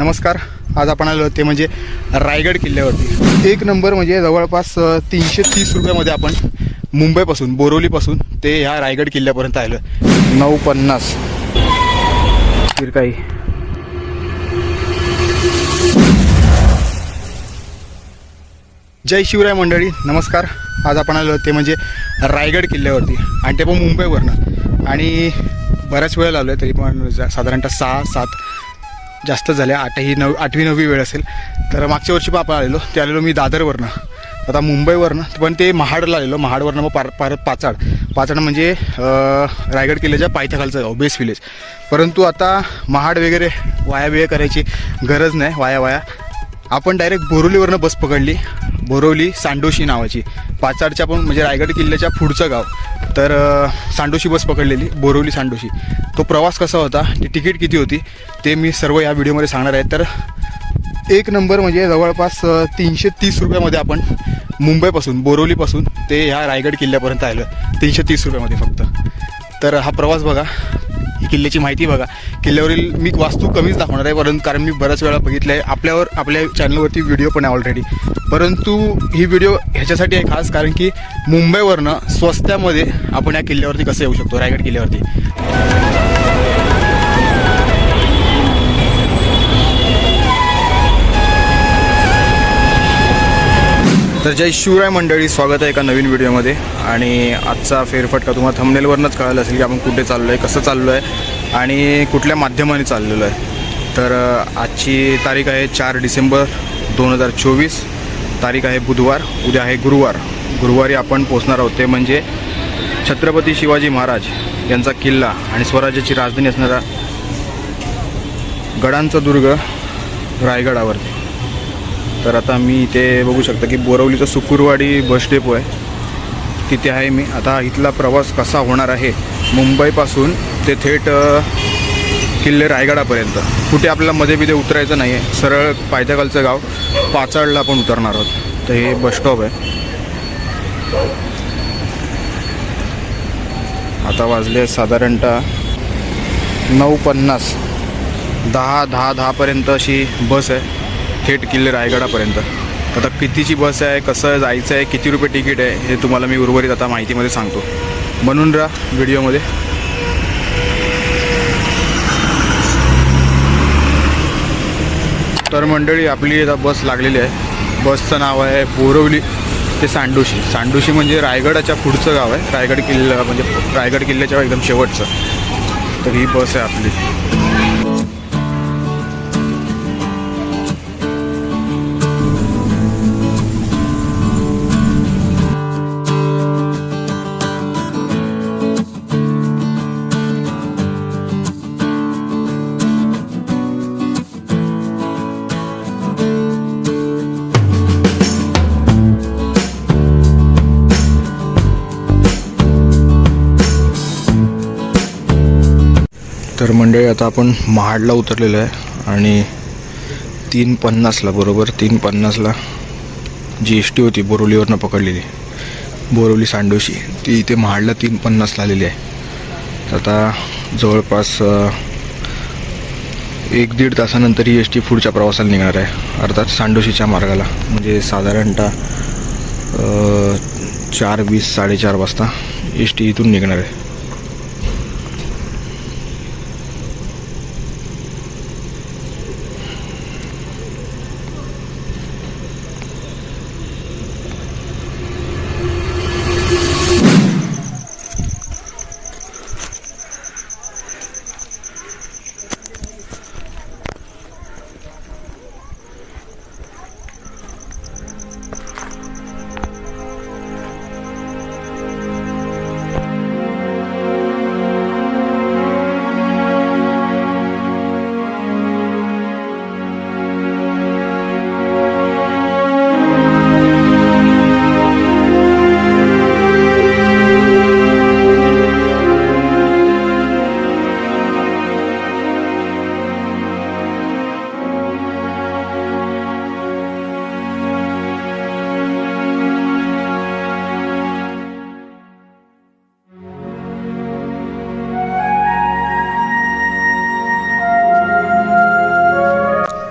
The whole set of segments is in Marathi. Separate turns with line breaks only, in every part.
नमस्कार. आज आपण आलो ते म्हणजे रायगड किल्ल्यावरती. एक नंबर म्हणजे जवळपास तीनशे तीस रुपयामध्ये आपण मुंबईपासून बोरोलीपासून ते ह्या रायगड किल्ल्यापर्यंत आलो नऊ पन्नास. काही. जय शिवराय मंडळी नमस्कार. आज आपण आलो ते म्हणजे रायगड किल्ल्यावरती आणि ते पण मुंबईवरनं. आणि बऱ्याच वेळेला आलो आहे तरी पण साधारणतः सहा सात जास्त झाल्या आठही नऊ आठवी नववी वेळ असेल. तर मागच्या वर्षी पण आपण आलेलो. ते आलेलो मी दादरवरनं. आता मुंबईवरनं. पण ते महाडला आलेलो. महाडवरनं मग पार पार पाचाड. पाचाड म्हणजे रायगड किल्ल्याच्या पायथ्याखालचं गाव बेस विलेज. परंतु आता महाड वगैरे वाया वेळ करायची गरज नाही. वाया वाया. आपण डायरेक्ट बोरोलीवरनं बस पकडली. बोरोली सांडोशी नावाची. पाचाडच्या पण म्हणजे रायगड किल्ल्याच्या पुढचं गाव. तर सांडोशी बस पकडलेली बोरोली सांडोशी. तो प्रवास कसा होता ती तिकीट किती होती ते मी सर्व या व्हिडिओमध्ये सांगणार आहे. तर एक नंबर म्हणजे जवळपास तीनशे तीस रुपयामध्ये आपण मुंबईपासून बोरोलीपासून ते ह्या रायगड किल्ल्यापर्यंत आलं. तीनशे तीस रुपयामध्ये फक्त. तर हा प्रवास बघा. किल्ल्याची माहिती बघा. किल्ल्यावरील मी वास्तू कमीच दाखवणार आहे परंतु कारण मी बऱ्याच वेळा बघितलं आहे आपल्यावर आपल्या चॅनलवरती व्हिडिओ पण आहे ऑलरेडी परंतु ही व्हिडिओ ह्याच्यासाठी आहे खास कारण की मुंबईवरनं स्वस्त्यामध्ये आपण या किल्ल्यावरती कसं येऊ शकतो रायगड किल्ल्यावरती. तर जय शिवराय मंडळी स्वागत आहे एका नवीन व्हिडिओमध्ये. आणि आजचा फेरफटका तुम्हाला थंबनेलवरनंच कळालं असेल की आपण कुठे चाललो आहे कसं चाललो आहे आणि कुठल्या माध्यमाने चाललेलो आहे. तर आजची तारीख आहे चार डिसेंबर दोन हजार चोवीस. तारीख आहे बुधवार उद्या आहे गुरुवार. गुरुवारी आपण पोचणार आहोत. ते म्हणजे छत्रपती शिवाजी महाराज यांचा किल्ला आणि स्वराज्याची राजधानी असणारा गडांचा दुर्ग रायगडावरती. तर आता मी इथे बघू शकता की बोरवलीचं सुकुरवाडी बस डेपो आहे. तिथे आहे मी. आता इथला प्रवास कसा होणार आहे? मुंबईपासून ते थेट किल्ले रायगडापर्यंत. कुठे आपल्याला मध्ये बिधे उतरायचं नाही आहे सरळ पायथ्याखालचं गाव पाचाळला आपण उतरणार आहोत. तर हे बस स्टॉप आहे. आता वाजले साधारणतः नऊ पन्नास. दहा दहा दहापर्यंत अशी बस आहे. थेट किल्ले रायगडापर्यंत. आता कितीची बस आहे कसं जायचं आहे किती रुपये तिकीट आहे हे तुम्हाला मी उर्वरित आता माहितीमध्ये सांगतो. म्हणून राहा व्हिडिओमध्ये. तर मंडळी आपली आता बस लागलेली आहे. बसचं नाव आहे बोरवली ते सांडोशी. सांडोशी म्हणजे रायगडाच्या पुढचं गाव आहे. रायगड किल्ला म्हणजे रायगड किल्ल्याच्या एकदम शेवटचं. तर ही बस आहे आपली. तर मंडळी आता आपण महाडला उतरलेलो आहे आणि तीन पन्नासला बरोबर? तीन पन्नासला जी एस टी होती बोरवलीवरनं पकडलेली. बोरोली सांडोशी. ती इथे महाडला तीन पन्नासला आलेली आहे. तर आता जवळपास एक दीड तासानंतर ही एस टी पुढच्या प्रवासाला निघणार आहे. अर्थात सांडोशीच्या मार्गाला. म्हणजे साधारणतः चार वीस साडेचार वाजता एस टी इथून निघणार आहे.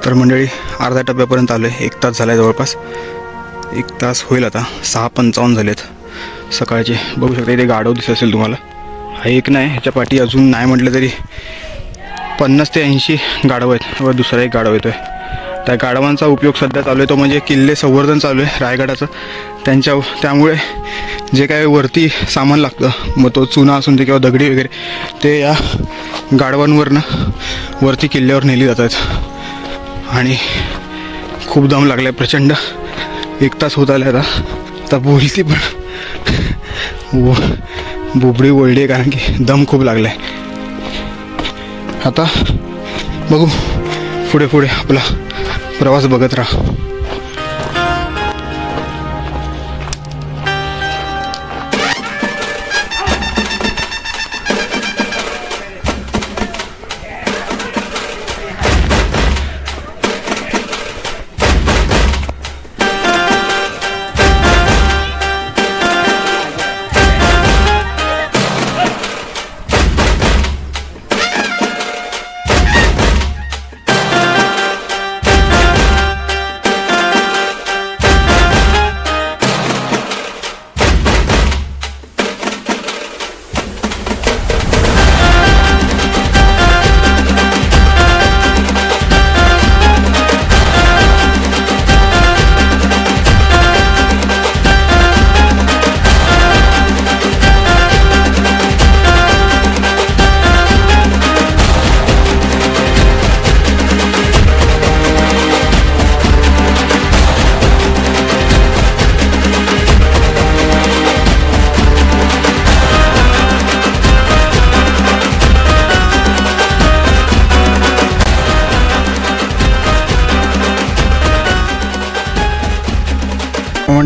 तर मंडळी अर्ध्या टप्प्यापर्यंत आलो आहे एक तास झाला आहे जवळपास. एक तास होईल आता. सहा पंचावन्न झालेत. सकाळचे. बघू शकता इथे गाढव दिसत असेल तुम्हाला. हा एक नाही ह्याच्या पाठी अजून नाही म्हटलं तरी पन्नास ते ऐंशी गाढव आहेत. व दुसरा एक गाढव येतो आहे त्या गाढवांचा उपयोग सध्या चालू आहे तो म्हणजे किल्ले संवर्धन चालू आहे रायगडाचं. त्यांच्या त्यामुळे जे काय वरती सामान लागतं मग तो चुना असून ते किंवा दगडी वगैरे ते या गाढवांवरनं वरती किल्ल्यावर नेली जातात. आणि खूप दम लागला आहे प्रचंड. एक तास होत आला आता. आता बोलते पण. वो बुबडी ओळली कारण की दम खूप लागला आहे आता बघू. पुढे पुढे आपला प्रवास बघत राहा.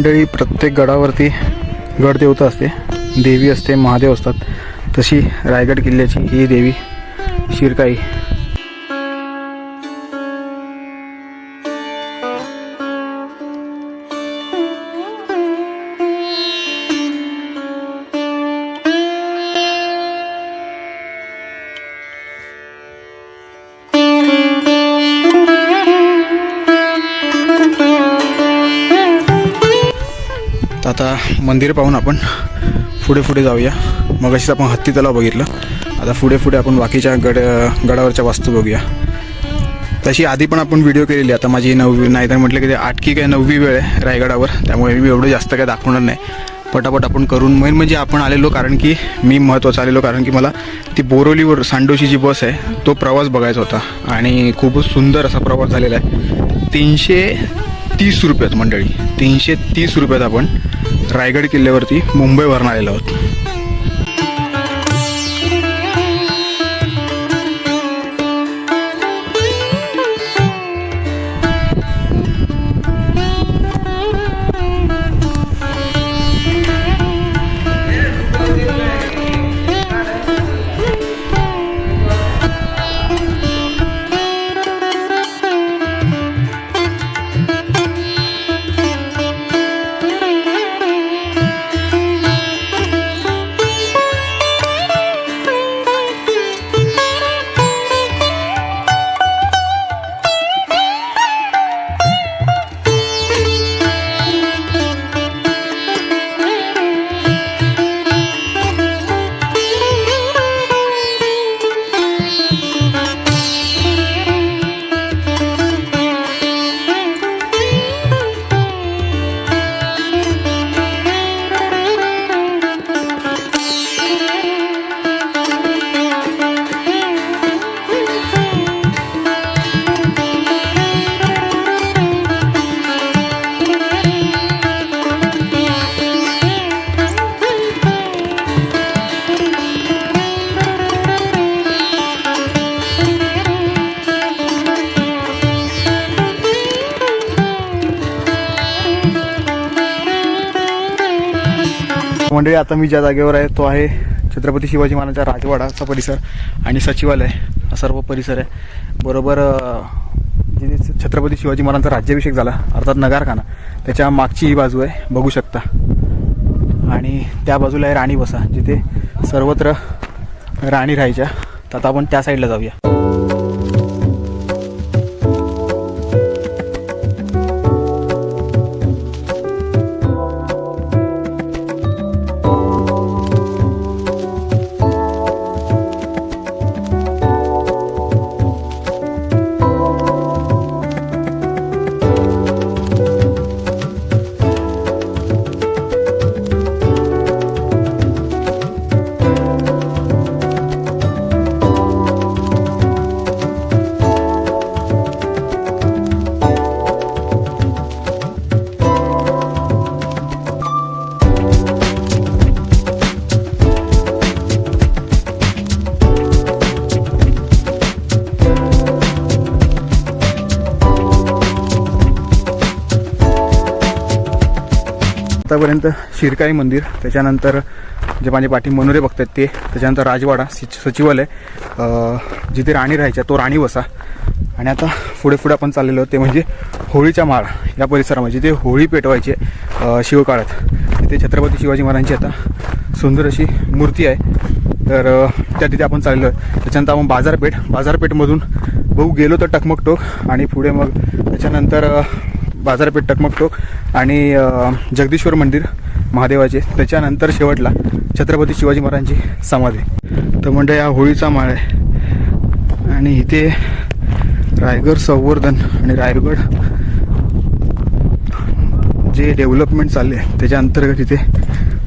मंडळी प्रत्येक गडावरती गडदेवता असते देवी असते महादेव असतात. तशी रायगड किल्ल्याची ही देवी शिरकाई तर आता मंदिर पाहून आपण पुढे पुढे जाऊया. मग अशीच आपण हत्ती तलाव बघितलं. आता पुढे पुढे आपण बाकीच्या गड गडावरच्या वास्तू बघूया. तशी आधी पण आपण व्हिडिओ केलेली आता माझी नववी नाही तर म्हटलं की ते आठकी काय नववी वेळ आहे रायगडावर. त्यामुळे मी एवढं जास्त काय दाखवणार नाही. पटापट आपण करून मेन म्हणजे आपण आलेलो कारण की मी महत्त्वाचं आलेलो कारण की मला ती बोरोलीवर सांडोशी जी बस आहे तो प्रवास बघायचा होता. आणि खूपच सुंदर असा प्रवास झालेला आहे. तीनशे तीस रुपयात मंडळी. तीनशे तीस रुपयात आपण रायगड किल्ल्यावरती मुंबईवरून आलेलो आहोत. मंडळी आता मी ज्या जागेवर आहे तो आहे छत्रपती शिवाजी महाराजांचा राजवाडाचा परिसर आणि सचिवालय. हा सर्व परिसर आहे. बरोबर जिथे छत्रपती शिवाजी महाराजांचा राज्याभिषेक झाला अर्थात नगारखाना त्याच्या मागची ही बाजू आहे बघू शकता. आणि त्या बाजूला आहे राणी बसा जिथे सर्वत्र राणी राहायच्या. तर आता आपण त्या साईडला जाऊया. शिरकाई मंदिर त्याच्यानंतर जे माझे पाठी मनोरे बघतात ते त्याच्यानंतर राजवाडा सचिवालय जिथे राणी राहायच्या तो राणी वसा. आणि आता पुढे पुढे आपण चाललेलो ते म्हणजे होळीच्या माळ या परिसरामध्ये जिथे होळी पेटवायची शिवकाळात. तिथे छत्रपती शिवाजी महाराजांची आता सुंदर अशी मूर्ती आहे. तर त्या तिथे आपण चाललो आहे त्याच्यानंतर आपण बाजारपेठ बाजारपेठमधून बघू गेलो तर टकमकटोक आणि पुढे मग त्याच्यानंतर बाजारपेठ टकमकटोक आणि जगदीश्वर मंदिर. महादेवाचे. त्याच्यानंतर शेवटला छत्रपती शिवाजी महाराजांची समाधी. तर म्हणजे हा होळीचा माळ आहे. आणि इथे रायगड संवर्धन आणि रायगड जे डेव्हलपमेंट चालले आहे त्याच्या अंतर्गत इथे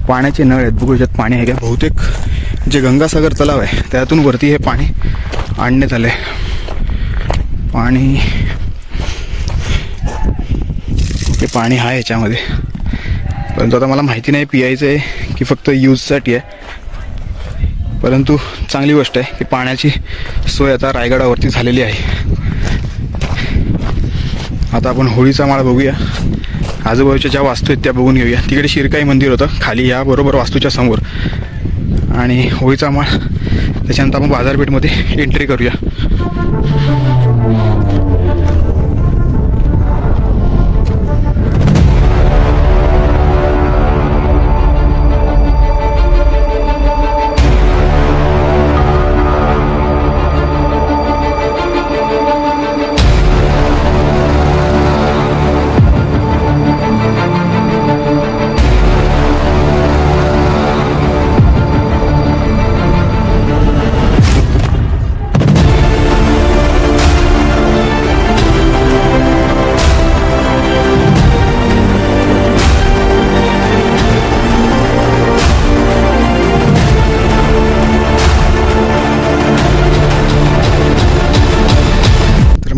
पाण्याचे नळ आहेत. बघू याच्यात पाणी आहे का? बहुतेक जे गंगासागर तलाव आहे त्यातून वरती हे पाणी आणण्यात आलं आहे पाणी हे पाणी आहे याच्यामध्ये. परंतु आता मला माहिती नाही पियायचं आहे की फक्त यूजसाठी आहे. परंतु चांगली गोष्ट आहे की पाण्याची सोय आता रायगडावरती झालेली आहे. आता आपण होळीचा माळ बघूया. आजूबाजूच्या ज्या वास्तू आहेत त्या बघून घेऊया. तिकडे शिरकाई मंदिर होतं खाली या बरोबर वास्तूच्या समोर. आणि होळीचा माळ त्याच्यानंतर आपण बाजारपेठमध्ये एंट्री करूया.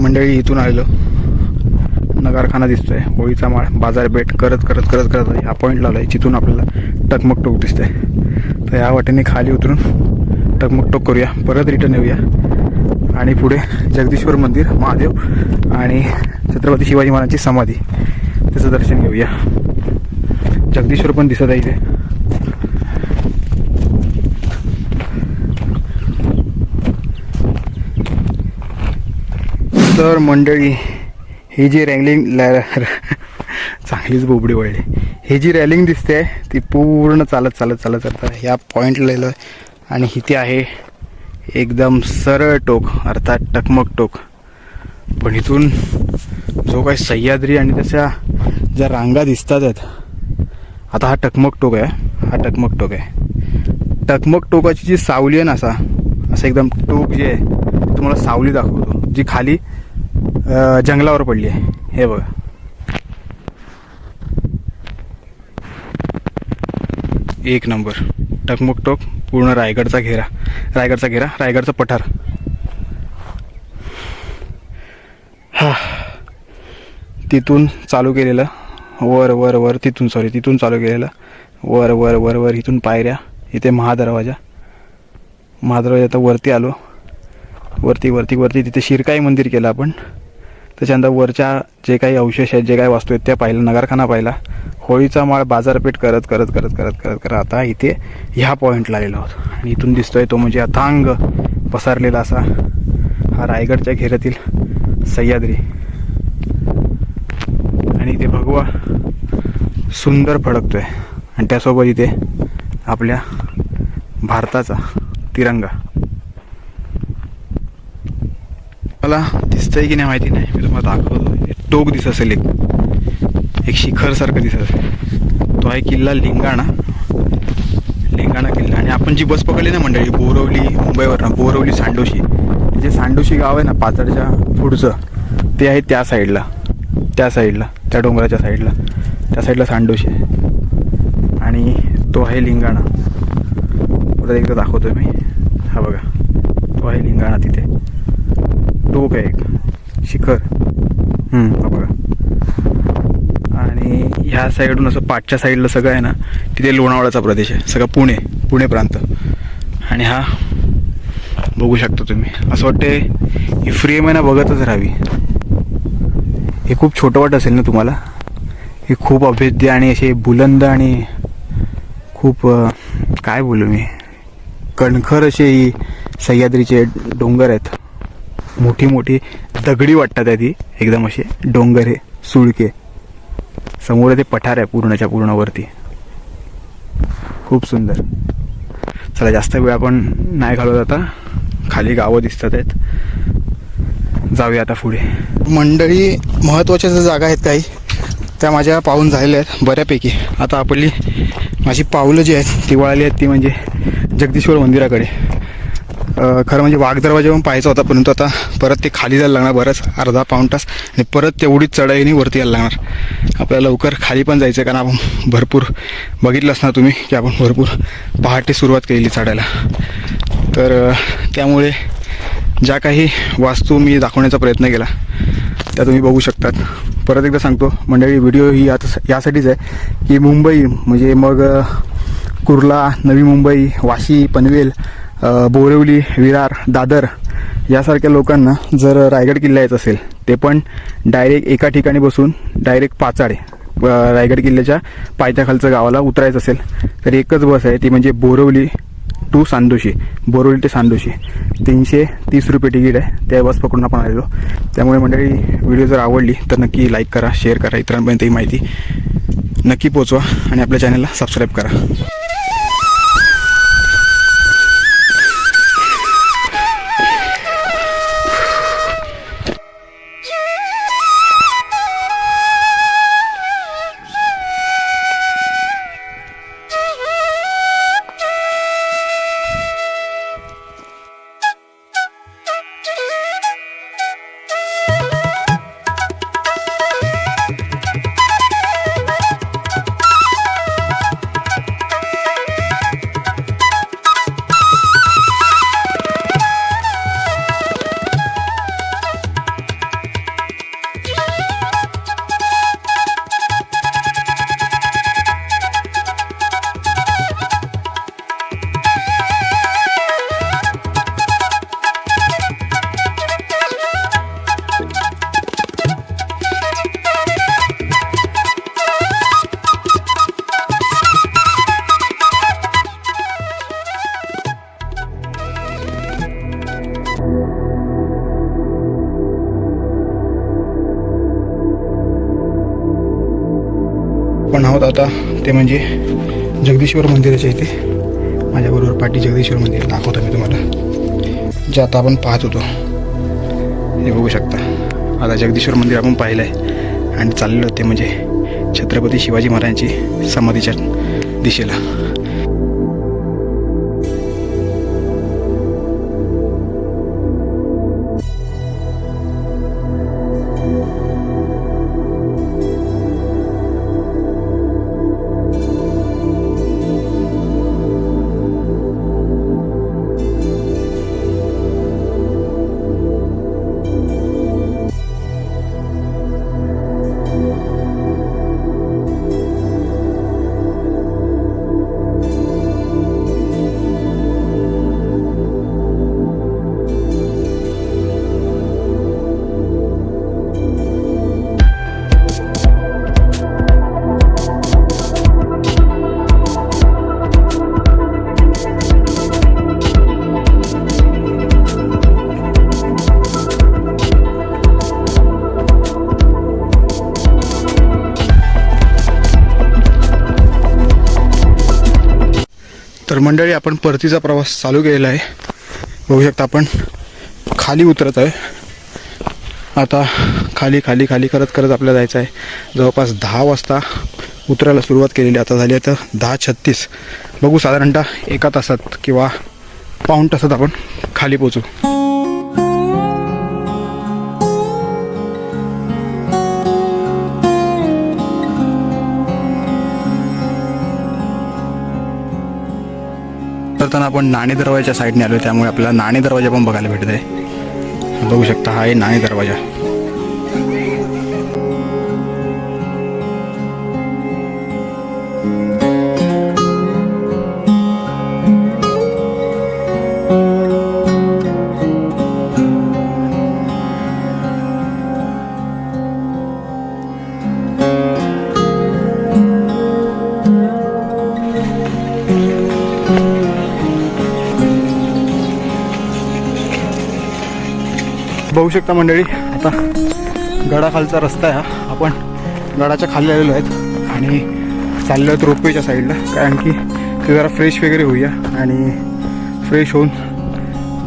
मंडळी इथून आलेलो. नगारखाना दिसतोय. होळीचा माळ बाजारपेठ करत करत करत करत ह्या पॉईंट लावलाय जिथून आपल्याला टकमक टोक दिसतंय तर या वाटेने खाली उतरून टकमक टोक करूया. परत रिटर्न येऊया. आणि पुढे जगदीश्वर मंदिर महादेव आणि छत्रपती शिवाजी महाराजांची समाधी. त्याचं दर्शन घेऊया. जगदीश्वर पण दिसत आहे इथे. तर मंडळी ही जी रॅलिंग चांगलीच बोबडी वळली ही जी रॅलिंग दिसते ती पूर्ण चालत चालत चालत चालत ह्या पॉईंटला आलो आणि इथे आहे एकदम सरळ टोक अर्थात टकमक टोक. पण इथून जो काही सह्याद्री आणि त्याच्या ज्या रांगा दिसतात आहेत आता हा टकमक टोक आहे हा टकमक टोक आहे. टकमक टोकाची जी सावली आहे ना असा असं एकदम टोक जे आहे तुम्हाला सावली दाखवतो. जी खाली जंगलावर पडली आहे. हे बघा. एक नंबर. टकमक टोक पूर्ण रायगडचा घेरा. रायगडचा घेरा रायगडचा पठार. हा. तिथून चालू केलेलं वर वर वर तिथून सॉरी तिथून चालू केलेलं वर वर वर वर इथून पायऱ्या इथे महादरवाजा. महादरवाजा आता वरती आलो. वरती वरती वरती तिथे शिरकाई मंदिर केलं आपण. त्याच्यानंतर वरच्या जे काही अवशेष आहेत जे काही वास्तू आहेत त्या पाहिलं नगरखाना पाहिला. होळीचा माळ बाजारपेठ करत करत करत करत करत करत आता इथे ह्या पॉईंटला आलेलो आहोत. आणि इथून दिसतोय तो म्हणजे अथांग पसरलेला असा हा रायगडच्या घेऱ्यातील सह्याद्री. आणि इथे भगवा सुंदर फडकतोय. आणि त्यासोबत इथे आपल्या भारताचा तिरंगा. मला दिसतंय की नाही माहिती नाही. मी तुम्हाला दाखवतो. टोक दिसत असेल एक. एक शिखरसारखं दिसत असेल. तो आहे किल्ला लिंगाणा. लिंगाणा किल्ला. आणि आपण जी बस पकडली ना मंडळी बोरवली मुंबईवर ना बोरवली सांडोशी. जे सांडोशी गाव आहे ना पाचडच्या पुढचं ते आहे त्या साईडला. त्या साईडला त्या डोंगराच्या साईडला. त्या साईडला सांडोशी. आहे आणि तो आहे लिंगाणा. परत एकदा दाखवतोय मी. हा बघा. तो आहे लिंगाणा तिथे. टोक आहे एक. शिखर. हा बघा. आणि ह्या साईडून असं पाठच्या साईडला सगळं आहे ना तिथे लोणावळ्याचा प्रदेश आहे. सगळं पुणे पुणे प्रांत. आणि हा बघू शकता तुम्ही. असं वाटते ही फ्रेम आहे ना बघतच राहावी. हे खूप छोटं वाट असेल ना तुम्हाला? हे खूप अभेद्य आणि असे बुलंद आणि खूप काय बोलू मी? कणखर असे ही सह्याद्रीचे डोंगर आहेत. मोठी मोठी दगडी वाटतात आहे ती. एकदम असे डोंगर हे सुळके. समोर ते पठार आहे पूर्णच्या पूर्णवरती खूप सुंदर. चला जास्त वेळ आपण नाही घालवत आता. खाली गावं दिसतात आहेत. जाऊया आता पुढे. मंडळी महत्त्वाच्या ज्या जागा आहेत काही त्या माझ्या पाहून झालेल्या आहेत बऱ्यापैकी. आता आपली माझी पावलं जी आहेत ती वळाली आहेत ती म्हणजे जगदीश्वर मंदिराकडे. खरं म्हणजे वाघ दरवाजा पण पाहायचा होता परंतु आता परत ते खाली जायला लागणार बरंच अर्धा पाऊण तास. आणि परत तेवढीच चढाईने वरती यायला लागणार. आपल्याला लवकर खाली पण जायचं आहे कारण आपण भरपूर बघितलंच ना तुम्ही की आपण भरपूर पहाटे सुरुवात केलेली चढायला. तर त्यामुळे ज्या काही वास्तू मी दाखवण्याचा प्रयत्न केला त्या तुम्ही बघू शकतात. परत एकदा सांगतो मंडळी व्हिडिओ ही याच यासाठीच आहे की मुंबई म्हणजे मग कुर्ला नवी मुंबई वाशी पनवेल बोरिवली विरार दादर यासारख्या लोकांना जर रायगड किल्ला यायचं असेल ते पण डायरेक्ट एका ठिकाणी बसून डायरेक्ट पाचाडे रायगड किल्ल्याच्या पायथ्याखालचं गावाला उतरायचं असेल तर एकच बस आहे ती म्हणजे बोरवली टू सांदोशी. बोरवली ते सांदोशी. तीनशे तीस रुपये तिकीट आहे त्या बस पकडून आपण आलेलो. त्यामुळे मंडळी व्हिडिओ जर आवडली तर नक्की लाईक करा शेअर करा इतरांपर्यंत ही माहिती नक्की पोचवा आणि आपल्या चॅनलला सबस्क्राईब करा. पण आहोत आता ते म्हणजे जगदीश्वर मंदिराच्या इथे. माझ्याबरोबर पाठी जगदीश्वर मंदिर दाखवतो मी तुम्हाला. जे आता आपण पाहत होतो. हे बघू शकता. आता जगदीश्वर मंदिर आपण पाहिलं आहे आणि चाललेलं ते म्हणजे छत्रपती शिवाजी महाराजांची समाधीच्या दिशेला. तर मंडळी आपण परतीचा प्रवास चालू केलेला आहे. बघू शकता आपण खाली उतरत आहे. आता खाली खाली खाली करत करत आपल्याला जायचं आहे. जवळपास दहा वाजता उतरायला सुरुवात केलेली आता झाली आता दहा छत्तीस. बघू साधारणतः एका तासात किंवा पाऊण तासात आपण खाली पोचू करताना आपण नाणे दरवाजाच्या साईडने आलो त्यामुळे आपल्याला नाणे दरवाजा पण बघायला भेटत आहे बघू शकता हा आहे नाणे दरवाजा. पाहू शकता मंडळी आता गडाखालचा रस्ता आहे हा. आपण गडाच्या खाली आलेलो आहेत आणि चाललो आहेत रोपवेच्या साईडला कारण की ते जरा फ्रेश वगैरे होऊया आणि फ्रेश होऊन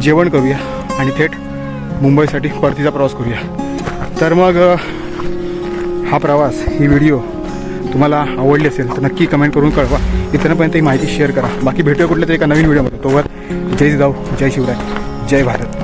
जेवण करूया आणि थेट मुंबईसाठी परतीचा प्रवास करूया. तर मग हा प्रवास ही व्हिडिओ तुम्हाला आवडली असेल तर नक्की कमेंट करून कळवा. इतरांपर्यंत ही माहिती शेअर करा. बाकी भेटूया कुठल्या तरी एका नवीन व्हिडिओमध्ये तोवर जय जाऊ जय शिवराय जय भारत.